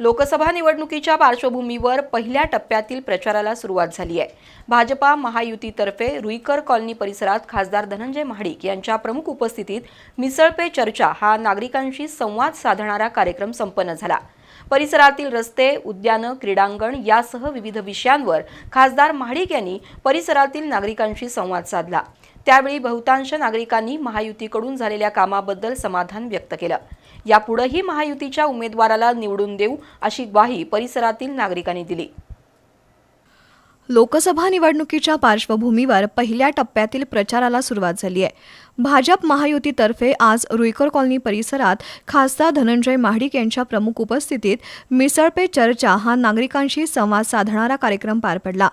लोकसभा निवडणुकीच्या पार्श्वभूमीवर पहिल्या टप्प्यातील प्रचाराला सुरुवात झाली आहे. भाजपा महायुतीतर्फे रुईकर कॉलनी परिसरात खासदार धनंजय महाडिक यांच्या प्रमुख उपस्थितीत मिसळ पे चर्चा हा नागरिकांशी संवाद साधणारा कार्यक्रम संपन्न झाला. परिसरातील रस्ते उद्यानं क्रीडांगण यासह विविध विषयांवर खासदार महाडिक यांनी परिसरातील नागरिकांशी संवाद साधला. त्यावेळी बहुतांश नागरिकांनी महायुतीकडून झालेल्या कामाबद्दल समाधान व्यक्त केलं. यापुढेही महायुतीच्या उमेदवाराला निवडून देऊ अशी ग्वाही परिसरातील नागरिकांनी दिली. लोकसभा निवडणुकीच्या पार्श्वभूमीवर पहिल्या टप्प्यातील प्रचाराला सुरुवात झाली आहे. भाजप महायुतीतर्फे आज रुईकर कॉलनी परिसरात खासदार धनंजय महाडिक यांच्या प्रमुख उपस्थितीत मिसळ पे चर्चा हा नागरिकांशी संवाद साधणारा कार्यक्रम पार पडला.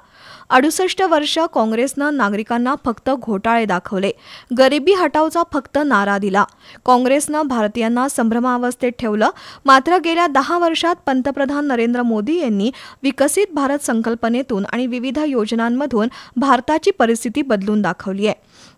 अडुसष्ट वर्ष काँग्रेसनं नागरिकांना फक्त घोटाळे दाखवले. गरिबी हटावचा फक्त नारा दिला. काँग्रेसनं भारतीयांना संभ्रमावस्थेत ठेवलं. मात्र गेल्या दहा वर्षात पंतप्रधान नरेंद्र मोदी यांनी विकसित भारत संकल्पनेतून आणि विविध योजनांमधून भारताची परिस्थिती बदलून दाखवली आहे.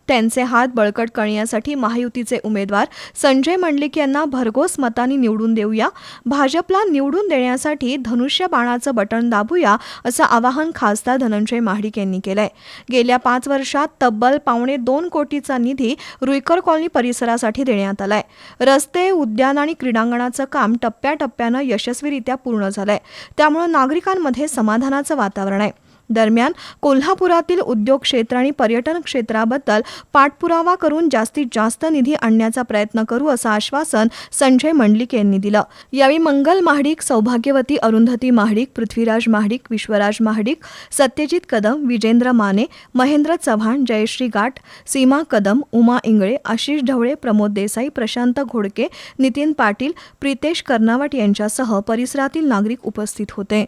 त्यांचे हात बळकट करण्यासाठी महायुतीचे उमेदवार संजय मंडलिक यांना भरघोस मतांनी निवडून देऊया. भाजपला निवडून देण्यासाठी धनुष्य बाणाचं बटन दाबूया असं आवाहन खासदार धनंजय महाडिक यांनी केलंय. गेल्या पाच वर्षात तब्बल पावणे दोन कोटीचा निधी रुईकर कॉलनी परिसरासाठी देण्यात आलाय. रस्ते उद्यान आणि क्रीडांगणाचं काम टप्प्याटप्प्यानं यशस्वीरित्या पूर्ण झालंय. त्यामुळे नागरिकांमध्ये समाधानाचं वातावरण आहे. दरम्यान कोल्हापुरातील उद्योग क्षेत्र आणि पर्यटन क्षेत्राबद्दल पाठपुरावा करून जास्तीत जास्त निधी आणण्याचा प्रयत्न करू असं आश्वासन संजय मंडलिक यांनी दिलं. यावेळी मंगल महाडिक सौभाग्यवती अरुंधती महाडिक पृथ्वीराज महाडिक विश्वराज महाडिक सत्यजित कदम विजेंद्र माने महेंद्र चव्हाण जयश्री गाठ सीमा कदम उमा इंगळे आशिष ढवळे प्रमोद देसाई प्रशांत घोडके नितीन पाटील प्रितेश कर्नावट यांच्यासह परिसरातील नागरिक उपस्थित होते.